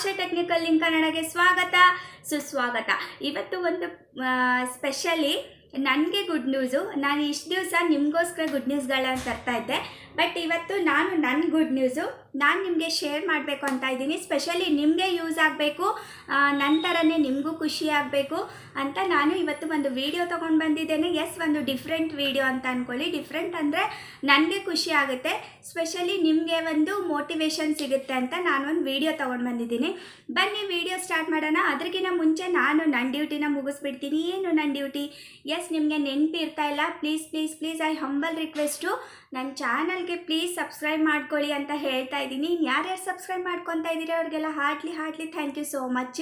ಆಶಾ technical link ಕನ್ನಡಗೆ ಸ್ವಾಗತ. ಸುಸ್ವಾಗತ. ಇವತ್ತು ಒಂದು ಸ್ಪೆಷಲಿ ನನಗೆ ಗುಡ್ ನ್ಯೂಸು ನಾನು ಇಷ್ಟು ದಿವಸ ನಿಮಗೋಸ್ಕರ ಗುಡ್ ನ್ಯೂಸ್ಗಳನ್ನ ತರ್ತಾ ಇದ್ದೆ. ಬಟ್ ಇವತ್ತು ನಾನು ನನ್ನ ಗುಡ್ ನ್ಯೂಸು ನಾನು ನಿಮಗೆ ಶೇರ್ ಮಾಡಬೇಕು ಅಂತ ಇದ್ದೀನಿ. ಸ್ಪೆಷಲಿ ನಿಮಗೆ ಯೂಸ್ ಆಗಬೇಕು ನನ್ನ ಥರನೇ ನಿಮಗೂ ಖುಷಿ ಆಗಬೇಕು ಅಂತ ನಾನು ಇವತ್ತು ಒಂದು ವೀಡಿಯೋ ತೊಗೊಂಡು ಬಂದಿದ್ದೇನೆ. ಎಸ್ ಒಂದು ಡಿಫ್ರೆಂಟ್ ವೀಡಿಯೋ ಅಂತ ಅಂದ್ಕೊಳ್ಳಿ ಡಿಫ್ರೆಂಟ್ ಅಂದರೆ ನನಗೆ ಖುಷಿ ಆಗುತ್ತೆ. ಸ್ಪೆಷಲಿ ನಿಮಗೆ ಒಂದು ಮೋಟಿವೇಶನ್ ಸಿಗುತ್ತೆ ಅಂತ ನಾನು ಒಂದು ವೀಡಿಯೋ ತೊಗೊಂಡು ಬಂದಿದ್ದೀನಿ. ಬನ್ನಿ ವೀಡಿಯೋ ಸ್ಟಾರ್ಟ್ ಮಾಡೋಣ. ಅದಕ್ಕಿಂತ ಮುಂಚೆ ನಾನು ನನ್ನ ಡ್ಯೂಟಿನ ಮುಗಿಸ್ಬಿಡ್ತೀನಿ. ಏನು ನನ್ನ ಡ್ಯೂಟಿ ಎಸ್ ನಿಮಗೆ ನೆನಪಿರ್ತಾ ಇಲ್ಲ. Please please please I humble request ನನ್ನ ಚಾನಲ್ಗೆ ಪ್ಲೀಸ್ ಸಬ್ಸ್ಕ್ರೈಬ್ ಮಾಡ್ಕೊಳ್ಳಿ ಅಂತ ಹೇಳ್ತಾ ಇದ್ದೀನಿ. ಯಾರ್ಯಾರು ಸಬ್ಸ್ಕ್ರೈಬ್ ಮಾಡ್ಕೊತಾ ಇದ್ದೀರಿ ಅವ್ರಿಗೆಲ್ಲ heartly heartly thank you so much.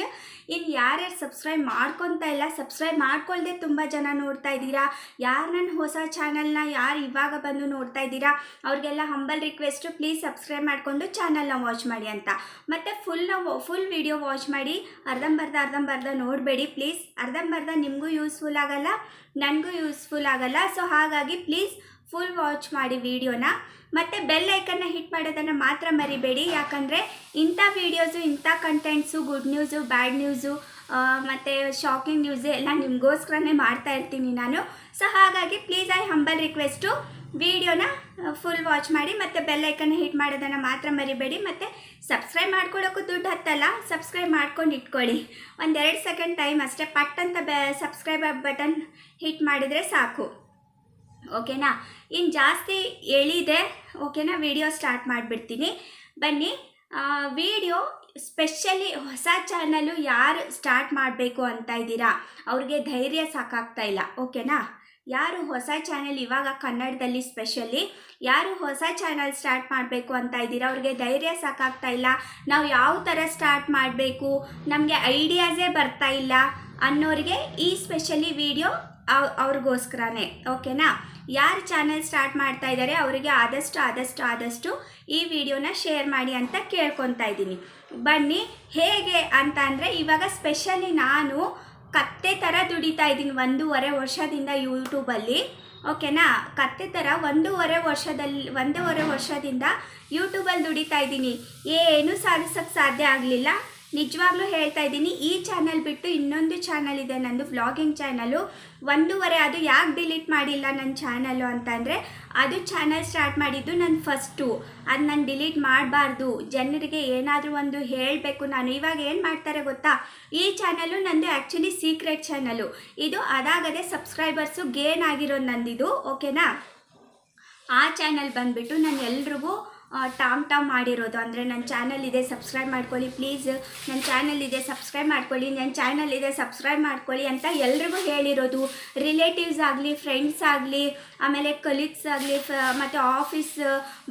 ಇನ್ನು ಯಾರ್ಯಾರು ಸಬ್ಸ್ಕ್ರೈಬ್ ಮಾಡ್ಕೊತಾ ಇಲ್ಲ, ಸಬ್ಸ್ಕ್ರೈಬ್ ಮಾಡ್ಕೊಳ್ಳದೆ ತುಂಬ ಜನ ನೋಡ್ತಾ ಇದ್ದೀರಾ. ಯಾರು ನನ್ನ ಹೊಸ ಚಾನಲ್ನ ಯಾರು ಇವಾಗ ಬಂದು ನೋಡ್ತಾ ಇದ್ದೀರಾ? ಅವ್ರಿಗೆಲ್ಲ ಹಂಬಲ್ ರಿಕ್ವೆಸ್ಟು ಪ್ಲೀಸ್ ಸಬ್ಸ್ಕ್ರೈಬ್ ಮಾಡಿಕೊಂಡು ಚಾನಲ್ನ ವಾಚ್ ಮಾಡಿ ಅಂತ. ಮತ್ತು ಫುಲ್ನ ಫುಲ್ ವಿಡಿಯೋ ವಾಚ್ ಮಾಡಿ, ಅರ್ಧಂಬರ್ಧ ಅರ್ಧಂಬರ್ಧ ನೋಡಬೇಡಿ. ಪ್ಲೀಸ್ ಅರ್ಧಂಬರ್ಧ ನಿಮಗೂ ಯೂಸ್ಫುಲ್ ಆಗಲ್ಲ, ನನಗೂ ಯೂಸ್ಫುಲ್ ಆಗಲ್ಲ. ಸೊ ಹಾಗಾಗಿ ಪ್ಲೀಸ್ ಫುಲ್ ವಾಚ್ ಮಾಡಿ ವಿಡಿಯೋನ ಮತ್ತು ಬೆಲ್ ಐಕನ್ನ ಹಿಟ್ ಮಾಡೋದನ್ನು ಮಾತ್ರ ಮರಿಬೇಡಿ. ಯಾಕಂದರೆ ಇಂಥ ವೀಡಿಯೋಸು ಇಂಥ contents good news bad news ಮತ್ತು ಶಾಕಿಂಗ್ ನ್ಯೂಸು ಎಲ್ಲ ನಿಮಗೋಸ್ಕರನೇ ಮಾಡ್ತಾ ಇರ್ತೀನಿ ನಾನು. ಸೊ ಹಾಗಾಗಿ ಪ್ಲೀಸ್ ಐ ಹಂಬಲ್ ರಿಕ್ವೆಸ್ಟು ವಿಡಿಯೋನ ಫುಲ್ ವಾಚ್ ಮಾಡಿ, ಮತ್ತು ಬೆಲ್ ಐಕನ್ನ ಹಿಟ್ ಮಾಡೋದನ್ನು ಮಾತ್ರ ಮರಿಬೇಡಿ. ಮತ್ತು ಸಬ್ಸ್ಕ್ರೈಬ್ ಮಾಡ್ಕೊಳ್ಳೋಕ್ಕೂ ದುಡ್ಡು ಹತ್ತಲ್ಲ ಸಬ್ಸ್ಕ್ರೈಬ್ ಮಾಡ್ಕೊಂಡು ಇಟ್ಕೊಳ್ಳಿ. ಒಂದೆರಡು ಸೆಕೆಂಡ್ ಟೈಮ್ ಅಷ್ಟೇ ಪಟ್ ಅಂತ ಬೆ ಸಬ್ಸ್ಕ್ರೈಬ್ ಬಟನ್ ಹಿಟ್ ಮಾಡಿದರೆ ಸಾಕು. ಓಕೆನಾ? ಇನ್ನು ಜಾಸ್ತಿ ಎಳಿದೆ ಓಕೆನಾ? ವಿಡಿಯೋ ಸ್ಟಾರ್ಟ್ ಮಾಡಿಬಿಡ್ತೀನಿ. ಬನ್ನಿ ವಿಡಿಯೋ ಸ್ಪೆಷಲಿ ಹೊಸ ಚಾನಲು ಯಾರು ಸ್ಟಾರ್ಟ್ ಮಾಡಬೇಕು ಅಂತ ಇದ್ದೀರಾ? ಅವ್ರಿಗೆ ಧೈರ್ಯ ಸಾಕಾಗ್ತಾ ಇಲ್ಲ, ಓಕೆನಾ? ಯಾರು ಹೊಸ ಚಾನೆಲ್ ಇವಾಗ ಕನ್ನಡದಲ್ಲಿ ಸ್ಪೆಷಲಿ, ಯಾರು ಹೊಸ ಚಾನಲ್ ಸ್ಟಾರ್ಟ್ ಮಾಡಬೇಕು ಅಂತ ಇದ್ದೀರಾ? ಅವ್ರಿಗೆ ಧೈರ್ಯ ಸಾಕಾಗ್ತಾ ಇಲ್ಲ. ನಾವು ಯಾವ ಥರ ಸ್ಟಾರ್ಟ್ ಮಾಡಬೇಕು? ನಮಗೆ ಐಡಿಯಾಸೇ ಬರ್ತಾ ಇಲ್ಲ ಅನ್ನೋರಿಗೆ ಈ ಸ್ಪೆಷಲಿ ವಿಡಿಯೋ ಅವ್ರಿಗೋಸ್ಕರನೇ ಓಕೆನಾ? ಯಾರು ಚಾನೆಲ್ ಸ್ಟಾರ್ಟ್ ಮಾಡ್ತಾ ಇದ್ದಾರೆ ಅವರಿಗೆ ಆದಷ್ಟು ಆದಷ್ಟು ಆದಷ್ಟು ಈ ವಿಡಿಯೋನ ಶೇರ್ ಮಾಡಿ ಅಂತ ಕೇಳ್ಕೊತಾ ಇದ್ದೀನಿ. ಬನ್ನಿ, ಹೇಗೆ ಅಂತ ಅಂದರೆ ಇವಾಗ ಸ್ಪೆಷಲಿ ನಾನು ಕತ್ತೆ ಥರ ದುಡಿತಾ ಇದ್ದೀನಿ ಒಂದೂವರೆ ವರ್ಷದಿಂದ ಯೂಟ್ಯೂಬಲ್ಲಿ ಓಕೆನಾ ಕತ್ತೆ ಥರ ಒಂದೂವರೆ ವರ್ಷದಲ್ಲಿ, ಒಂದೂವರೆ ವರ್ಷದಿಂದ ಯೂಟ್ಯೂಬಲ್ಲಿ ದುಡಿತಾ ಇದ್ದೀನಿ. ಏನೂ ಸಾಧಿಸೋಕ್ಕೆ ಸಾಧ್ಯ ಆಗಲಿಲ್ಲ. ನಿಜವಾಗ್ಲೂ ಹೇಳ್ತಾ ಇದ್ದೀನಿ, ಈ ಚಾನಲ್ ಬಿಟ್ಟು ಇನ್ನೊಂದು ಚಾನಲ್ ಇದೆ, ನಂದು ವ್ಲಾಗಿಂಗ್ ಚಾನಲು ಒಂದೂವರೆ, ಅದು ಯಾಕೆ ಡಿಲೀಟ್ ಮಾಡಿಲ್ಲ ನನ್ನ ಚಾನಲು ಅಂತಂದರೆ, ಅದು ಚಾನಲ್ ಸ್ಟಾರ್ಟ್ ಮಾಡಿದ್ದು ನಾನು ಫಸ್ಟು ಅದು ನಾನು ಡಿಲೀಟ್ ಮಾಡಬಾರ್ದು. ಜನರಿಗೆ ಏನಾದರೂ ಒಂದು ಹೇಳಬೇಕು, ನಾನು ಇವಾಗ ಏನು ಮಾಡ್ತಾರೆ ಗೊತ್ತಾ? ಈ ಚಾನಲು ನಂದು ಆ್ಯಕ್ಚುಲಿ ಸೀಕ್ರೆಟ್ ಚಾನಲು ಇದು ಅದಾಗದೆ ಸಬ್ಸ್ಕ್ರೈಬರ್ಸು ಗೇನ್ ಆಗಿರೋದು ನಂದಿದು ಓಕೆನಾ ಆ ಚಾನಲ್ ಬಂದುಬಿಟ್ಟು ನಾನು ಎಲ್ರಿಗೂ ಟಾಮ್ ಟಾಮ್ ಮಾಡಿರೋದು. ಅಂದರೆ ನನ್ನ ಚಾನಲ್ ಇದೆ ಸಬ್ಸ್ಕ್ರೈಬ್ ಮಾಡ್ಕೊಳ್ಳಿ. ಪ್ಲೀಸ್ ನನ್ನ ಚಾನಲ್ ಇದೆ ಸಬ್ಸ್ಕ್ರೈಬ್ ಮಾಡ್ಕೊಳ್ಳಿ. ನನ್ನ ಚಾನಲ್ ಇದೆ ಸಬ್ಸ್ಕ್ರೈಬ್ ಮಾಡ್ಕೊಳ್ಳಿ ಅಂತ ಎಲ್ರಿಗೂ ಹೇಳಿರೋದು. ರಿಲೇಟಿವ್ಸ್ ಆಗಲಿ ಫ್ರೆಂಡ್ಸ್ ಆಗಲಿ, ಆಮೇಲೆ ಕಲೀಗ್ಸ್ ಆಗಲಿ ಮತ್ತು ಆಫೀಸ್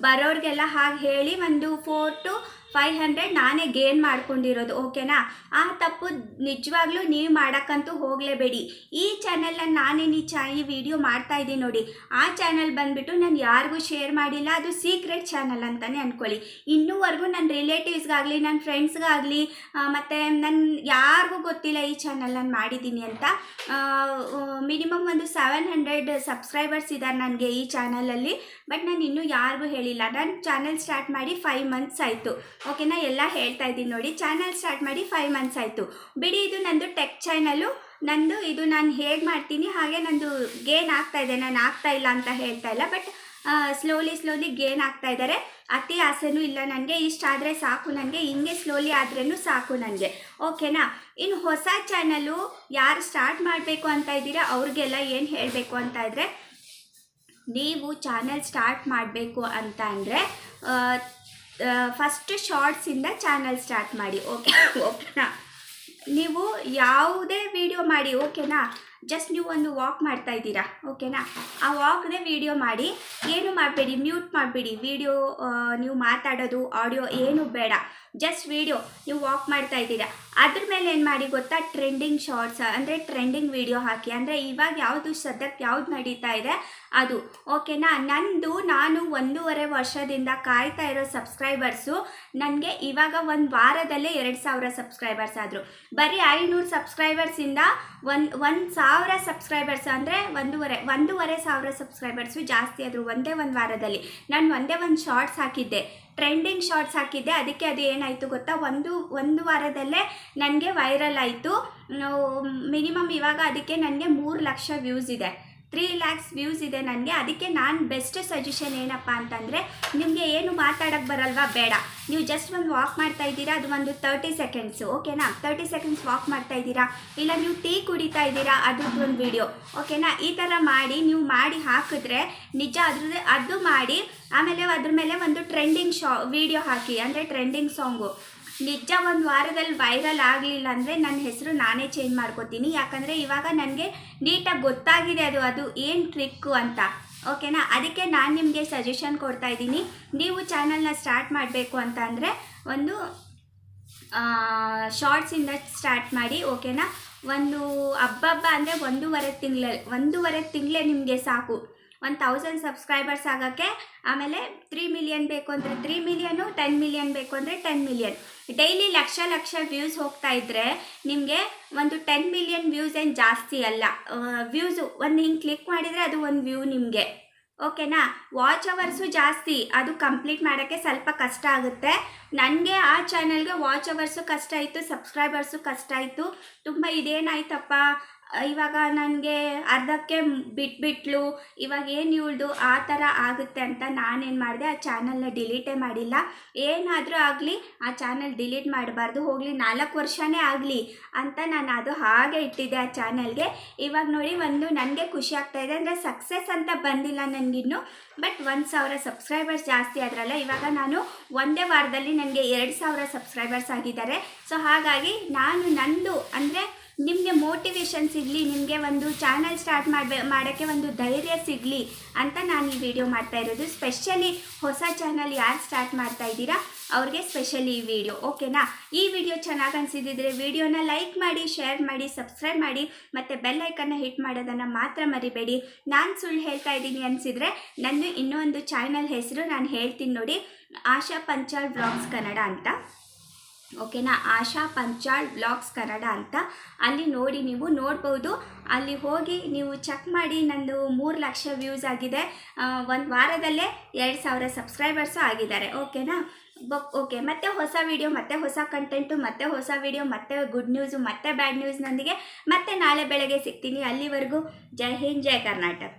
ಬರೋರಿಗೆಲ್ಲ ಹಾಗೆ ಹೇಳಿ ಒಂದು ಫೋರ್ ಟು ಫೈವ್ ಹಂಡ್ರೆಡ್ ನಾನೇ ಗೇನ್ ಮಾಡ್ಕೊಂಡಿರೋದು, ಓಕೆನಾ? ಆ ತಪ್ಪು ನಿಜವಾಗ್ಲೂ ನೀವು ಮಾಡೋಕ್ಕಂತೂ ಹೋಗಲೇಬೇಡಿ. ಈ ಚಾನಲ್ನ ನಾನೇನು ಈ ಚಾ, ಈ ವಿಡಿಯೋ ಮಾಡ್ತಾ ಇದ್ದೀನಿ ನೋಡಿ. ಆ ಚಾನಲ್ ಬಂದುಬಿಟ್ಟು ನಾನು ಯಾರಿಗೂ ಶೇರ್ ಮಾಡಿಲ್ಲ, ಅದು ಸೀಕ್ರೆಟ್ ಚಾನಲ್ ಅಂತಲೇ ಅಂದ್ಕೊಳ್ಳಿ ಇನ್ನೂವರೆಗೂ ನನ್ನ ರಿಲೇಟಿವ್ಸ್ಗಾಗಲಿ ನನ್ನ ಫ್ರೆಂಡ್ಸ್ಗಾಗಲಿ ಮತ್ತು ನನ್ನ ಯಾರಿಗೂ ಗೊತ್ತಿಲ್ಲ ಈ ಚಾನಲ್ ನಾನು ಮಾಡಿದ್ದೀನಿ ಅಂತ ಮಿನಿಮಮ್ ಒಂದು ಸೆವೆನ್ ಹಂಡ್ರೆಡ್ ಸಬ್ಸ್ಕ್ರೈಬರ್ಸ್ ಇದ್ದಾರೆ ನನಗೆ ಈ ಚಾನಲಲ್ಲಿ. ಬಟ್ ನಾನು ಇನ್ನೂ ಯಾರಿಗೂ ಹೇಳಿಲ್ಲ. ನಾನು ಚಾನಲ್ ಸ್ಟಾರ್ಟ್ ಮಾಡಿ ಫೈವ್ ಮಂತ್ಸ್ ಆಯಿತು. ಓಕೆನಾ ಎಲ್ಲ ಹೇಳ್ತಾ ಇದ್ದೀನಿ ನೋಡಿ. ಚಾನಲ್ ಸ್ಟಾರ್ಟ್ ಮಾಡಿ ಫೈವ್ ಮಂತ್ಸ್ ಆಯಿತು. ಬಿಡಿ, ಇದು ನಂದು ಟೆಕ್ ಚಾನಲು ನಂದು ಇದು ನಾನು ಹೇಗೆ ಮಾಡ್ತೀನಿ, ಹಾಗೆ ನಂದು ಗೇನ್ ಆಗ್ತಾ ಇದೆ. ನಾನು ಆಗ್ತಾ ಇಲ್ಲ ಅಂತ ಹೇಳ್ತಾ ಇಲ್ಲ ಬಟ್ ಸ್ಲೋಲಿ ಸ್ಲೋಲಿ ಗೇನ್ ಆಗ್ತಾ ಇದ್ದಾರೆ. ಅತಿ ಆಸೆನೂ ಇಲ್ಲ ನನಗೆ. ಇಷ್ಟಾದರೆ ಸಾಕು ನನಗೆ. ಹಿಂಗೆ ಸ್ಲೋಲಿ ಆದ್ರೂ ಸಾಕು ನನಗೆ. ಓಕೆನಾ ಇನ್ನು ಹೊಸ ಚಾನಲು ಯಾರು ಸ್ಟಾರ್ಟ್ ಮಾಡಬೇಕು ಅಂತ ಇದ್ದೀರಾ? ಅವ್ರಿಗೆಲ್ಲ ಏನು ಹೇಳಬೇಕು ಅಂತ ಇದ್ದರೆ ನೀವು ಚಾನಲ್ ಸ್ಟಾರ್ಟ್ ಮಾಡಬೇಕು ಅಂತ ಅಂದರೆ ಫಸ್ಟ್ ಶಾರ್ಟ್ಸಿಂದ ಚಾನಲ್ ಸ್ಟಾರ್ಟ್ ಮಾಡಿ ಓಕೆ ಓಕೆನಾ? ನೀವು ಯಾವುದೇ ವಿಡಿಯೋ ಮಾಡಿ, ಓಕೆನಾ? ಜಸ್ಟ್ ನೀವು ಒಂದು ವಾಕ್ ಮಾಡ್ತಾ ಇದ್ದೀರಾ, ಓಕೆನಾ? ಆ ವಾಕ್ನೇ ವಿಡಿಯೋ ಮಾಡಿ, ಏನು ಮಾಡಬೇಡಿ ಮ್ಯೂಟ್ ಮಾಡಬೇಡಿ. ವಿಡಿಯೋ ನೀವು ಮಾತಾಡೋದು ಆಡಿಯೋ ಏನು ಬೇಡ. ಜಸ್ಟ್ ವಿಡಿಯೋ ನೀವು ವಾಕ್ ಮಾಡ್ತಾ ಇದ್ದೀರಾ. ಅದ್ರ ಮೇಲೆ ಏನು ಮಾಡಿ ಗೊತ್ತಾ? ಟ್ರೆಂಡಿಂಗ್ ಶಾರ್ಟ್ಸ್ ಅಂದರೆ ಟ್ರೆಂಡಿಂಗ್ ವಿಡಿಯೋ ಹಾಕಿ. ಅಂದರೆ ಇವಾಗ ಯಾವುದು ಸದ್ಯಕ್ಕೆ ಯಾವ್ದು ನಡೀತಾ ಇದೆ? ಅದು. ಓಕೆನಾ ನಂದು ನಾನು ಒಂದೂವರೆ ವರ್ಷದಿಂದ ಕಾಯ್ತಾ ಇರೋ ಸಬ್ಸ್ಕ್ರೈಬರ್ಸು ನನಗೆ ಇವಾಗ ಒಂದು ವಾರದಲ್ಲೇ ಎರಡು ಸಾವಿರ ಸಬ್ಸ್ಕ್ರೈಬರ್ಸ್ ಆದರು. ಬರೀ ಐನೂರು ಸಬ್ಸ್ಕ್ರೈಬರ್ಸಿಂದ ಒಂದು ಒಂದು ಸಾವಿರ ಸಬ್ಸ್ಕ್ರೈಬರ್ಸ್ ಅಂದರೆ ಒಂದೂವರೆ ಒಂದೂವರೆ ಸಾವಿರ ಸಬ್ಸ್ಕ್ರೈಬರ್ಸು ಜಾಸ್ತಿ ಆದರು ಒಂದೇ ಒಂದು ವಾರದಲ್ಲಿ. ನಾನು ಒಂದೇ ಒಂದು ಶಾರ್ಟ್ಸ್ ಹಾಕಿದ್ದೆ. ಟ್ರೆಂಡಿಂಗ್ ಶಾರ್ಟ್ಸ್ ಹಾಕಿದ್ದೆ. ಅದಕ್ಕೆ ಅದು ಏನಾಯಿತು ಗೊತ್ತಾ? ಒಂದು ಒಂದು ವಾರದಲ್ಲೇ ನನಗೆ ವೈರಲ್ ಆಯಿತು. ಮಿನಿಮಮ್ ಇವಾಗ ಅದಕ್ಕೆ ನನಗೆ ಮೂರು ಲಕ್ಷ ವ್ಯೂಸ್ ಇದೆ. ತ್ರೀ ಲ್ಯಾಕ್ಸ್ ವ್ಯೂಸ್ ಇದೆ ನನಗೆ. ಅದಕ್ಕೆ ನಾನು ಬೆಸ್ಟ್ ಸಜೆಷನ್ ಏನಪ್ಪ ಅಂತಂದರೆ, ನಿಮಗೆ ಏನು ಮಾತಾಡೋಕ್ಕೆ ಬರಲ್ವಾ ಬೇಡ. ನೀವು ಜಸ್ಟ್ ಒಂದು ವಾಕ್ ಮಾಡ್ತಾ ಇದ್ದೀರಾ, ಅದು ಒಂದು ತರ್ಟಿ ಸೆಕೆಂಡ್ಸು ಓಕೆನಾ ತರ್ಟಿ ಸೆಕೆಂಡ್ಸ್ ವಾಕ್ ಮಾಡ್ತಾ ಇದ್ದೀರಾ? ಇಲ್ಲ ನೀವು ಟೀ ಕುಡಿತಾ ಇದ್ದೀರಾ, ಅದ್ರದ್ದು ಒಂದು ವಿಡಿಯೋ ಓಕೆನಾ ಈ ಥರ ಮಾಡಿ, ನೀವು ಮಾಡಿ ಹಾಕಿದ್ರೆ, ನಿಜ ಅದ್ರದ್ದು, ಅದು ಮಾಡಿ, ಆಮೇಲೆ ಅದ್ರ ಮೇಲೆ ಒಂದು ಟ್ರೆಂಡಿಂಗ್ ಶಾ ವಿಡಿಯೋ ಹಾಕಿ, ಅಂದರೆ ಟ್ರೆಂಡಿಂಗ್ ಸಾಂಗು ನಿಜ ಒಂದು ವಾರದಲ್ಲಿ ವೈರಲ್ ಆಗಲಿಲ್ಲ ಅಂದರೆ ನನ್ನ ಹೆಸರು ನಾನೇ ಚೇಂಜ್ ಮಾಡ್ಕೋತೀನಿ. ಯಾಕಂದರೆ ಇವಾಗ ನನಗೆ ನೀಟಾಗಿ ಗೊತ್ತಾಗಿದೆ ಅದು ಅದು ಏನು ಟ್ರಿಕ್ಕು ಅಂತ. ಓಕೆನಾ ಅದಕ್ಕೆ ನಾನು ನಿಮಗೆ ಸಜೆಷನ್ ಕೊಡ್ತಾ ಇದ್ದೀನಿ. ನೀವು ಚಾನಲ್ನ ಸ್ಟಾರ್ಟ್ ಮಾಡಬೇಕು ಅಂತ ಅಂದರೆ ಒಂದು ಶಾರ್ಟ್ಸಿಂದ ಸ್ಟಾರ್ಟ್ ಮಾಡಿ ಓಕೆನಾ ಒಂದು ಹಬ್ಬ ಹಬ್ಬ ಅಂದರೆ ಒಂದೂವರೆ ತಿಂಗಳಲ್ಲಿ ಒಂದೂವರೆ ತಿಂಗಳೇ ನಿಮಗೆ ಸಾಕು. ಒಂದು ತೌಸಂಡ್ ಸಬ್ಸ್ಕ್ರೈಬರ್ಸ್ ಆಗೋಕ್ಕೆ ಆಮೇಲೆ ತ್ರೀ ಮಿಲಿಯನ್ ಬೇಕು ಅಂದರೆ ತ್ರೀ ಮಿಲಿಯನು ಟೆನ್ ಮಿಲಿಯನ್ ಬೇಕು ಅಂದರೆ ten million daily lakh lakh views ಹೋಗ್ತಾ ಇದ್ದರೆ ನಿಮಗೆ ಒಂದು ಟೆನ್ ಮಿಲಿಯನ್ ವ್ಯೂಸ್ ಏನು ಜಾಸ್ತಿ ಅಲ್ಲ. ವ್ಯೂಸು ಒಂದು ಹಿಂಗೆ ಕ್ಲಿಕ್ ಮಾಡಿದರೆ ಅದು ಒಂದು ವ್ಯೂ ನಿಮಗೆ. ಓಕೆನಾ ವಾಚ್ ಅವರ್ಸು ಜಾಸ್ತಿ. ಅದು ಕಂಪ್ಲೀಟ್ ಮಾಡೋಕ್ಕೆ ಸ್ವಲ್ಪ ಕಷ್ಟ ಆಗುತ್ತೆ. ನನಗೆ ಆ ಚಾನಲ್ಗೆ ವಾಚ್ ಅವರ್ಸು ಕಷ್ಟ ಆಯಿತು ಸಬ್ಸ್ಕ್ರೈಬರ್ಸು ಕಷ್ಟ ಆಯಿತು ತುಂಬ ಇದೇನಾಯ್ತಪ್ಪ? ಇವಾಗ ನನಗೆ ಅರ್ಧಕ್ಕೆ ಬಿಟ್ಬಿಟ್ಲು. ಇವಾಗ ಏನು ಇವಳ್ದು? ಆ ಥರ ಆಗುತ್ತೆ ಅಂತ ನಾನೇನು ಮಾಡಿದೆ, ಆ ಚಾನಲ್ನ ಡಿಲೀಟೇ ಮಾಡಿಲ್ಲ. ಏನಾದರೂ ಆಗಲಿ, ಆ ಚಾನಲ್ ಡಿಲೀಟ್ ಮಾಡಬಾರ್ದು. ಹೋಗಲಿ, ನಾಲ್ಕು ವರ್ಷನೇ ಆಗಲಿ ಅಂತ ನಾನು ಅದು ಹಾಗೆ ಇಟ್ಟಿದ್ದೆ ಆ ಚಾನಲ್ಗೆ ಇವಾಗ ನೋಡಿ, ಒಂದು ನನಗೆ ಖುಷಿ ಆಗ್ತಾ ಇದೆ. ಅಂದರೆ ಸಕ್ಸಸ್ ಅಂತ ಬಂದಿಲ್ಲ ನನಗಿನ್ನು. ಬಟ್ ಒಂದು ಸಾವಿರ ಸಬ್ಸ್ಕ್ರೈಬರ್ಸ್ ಜಾಸ್ತಿ ಆದ್ರಲ್ಲ, ಇವಾಗ ನಾನು ಒಂದೇ ವಾರದಲ್ಲಿ ನನಗೆ ಎರಡು ಸಾವಿರ ಸಬ್ಸ್ಕ್ರೈಬರ್ಸ್ ಆಗಿದ್ದಾರೆ. ಸೊ ಹಾಗಾಗಿ ನಾನು ನಂದು, ಅಂದರೆ ನಿಮಗೆ ಮೋಟಿವೇಶನ್ ಸಿಗಲಿ, ನಿಮಗೆ ಒಂದು ಚಾನಲ್ ಸ್ಟಾರ್ಟ್ ಮಾಡಬೇ, ಮಾಡೋಕ್ಕೆ ಒಂದು ಧೈರ್ಯ ಸಿಗಲಿ ಅಂತ ನಾನು ಈ ವಿಡಿಯೋ ಮಾಡ್ತಾ ಇರೋದು. ಸ್ಪೆಷಲಿ ಹೊಸ ಚಾನಲ್ ಯಾರು ಸ್ಟಾರ್ಟ್ ಮಾಡ್ತಾ ಇದ್ದೀರಾ, ಅವ್ರಿಗೆ ಸ್ಪೆಷಲಿ ಈ ವಿಡಿಯೋ ಓಕೆನಾ ಈ ವಿಡಿಯೋ ಚೆನ್ನಾಗಿ ಅನಿಸಿದ್ರೆ ವಿಡಿಯೋನ ಲೈಕ್ ಮಾಡಿ ಶೇರ್ ಮಾಡಿ ಸಬ್ಸ್ಕ್ರೈಬ್ ಮಾಡಿ, ಮತ್ತು ಬೆಲ್ ಐಕನ್ನ ಹಿಟ್ ಮಾಡೋದನ್ನು ಮಾತ್ರ ಮರಿಬೇಡಿ. ನಾನು ಸುಳ್ಳು ಹೇಳ್ತಾ ಇದ್ದೀನಿ ಅನಿಸಿದರೆ ನನ್ನ ಇನ್ನೊಂದು ಚಾನಲ್ ಹೆಸರು ನಾನು ಹೇಳ್ತೀನಿ ನೋಡಿ, ಆಶಾ ಪಂಚಾಲ್ ಬ್ಲಾಗ್ಸ್ ಕನ್ನಡ ಅಂತ. ಓಕೆನಾ? ಆಶಾ ಪಂಚಾಳ್ ಬ್ಲಾಗ್ಸ್ ಕನ್ನಡ ಅಂತ. ಅಲ್ಲಿ ನೋಡಿ ನೀವು ನೋಡ್ಬೋದು. ಅಲ್ಲಿ ಹೋಗಿ ನೀವು ಚೆಕ್ ಮಾಡಿ ನಂದು ಮೂರು ಲಕ್ಷ ವ್ಯೂಸ್ ಆಗಿದೆ. ಒಂದು ವಾರದಲ್ಲೇ ಎರಡು ಸಾವಿರ ಸಬ್ಸ್ಕ್ರೈಬರ್ಸು ಆಗಿದ್ದಾರೆ. ಓಕೆನಾ? ಬಕ್ ಓಕೆ. ಮತ್ತೆ ಹೊಸ ವಿಡಿಯೋ ಮತ್ತೆ ಹೊಸ ಕಂಟೆಂಟು ಮತ್ತೆ ಹೊಸ ವಿಡಿಯೋ ಮತ್ತೆ ಗುಡ್ ನ್ಯೂಸು ಮತ್ತೆ ಬ್ಯಾಡ್ ನ್ಯೂಸ್ನೊಂದಿಗೆ ಮತ್ತೆ ನಾಳೆ ಬೆಳಗ್ಗೆ ಸಿಗ್ತೀನಿ. ಅಲ್ಲಿವರೆಗೂ ಜೈ ಹಿಂದ್, ಜೈ ಕರ್ನಾಟಕ.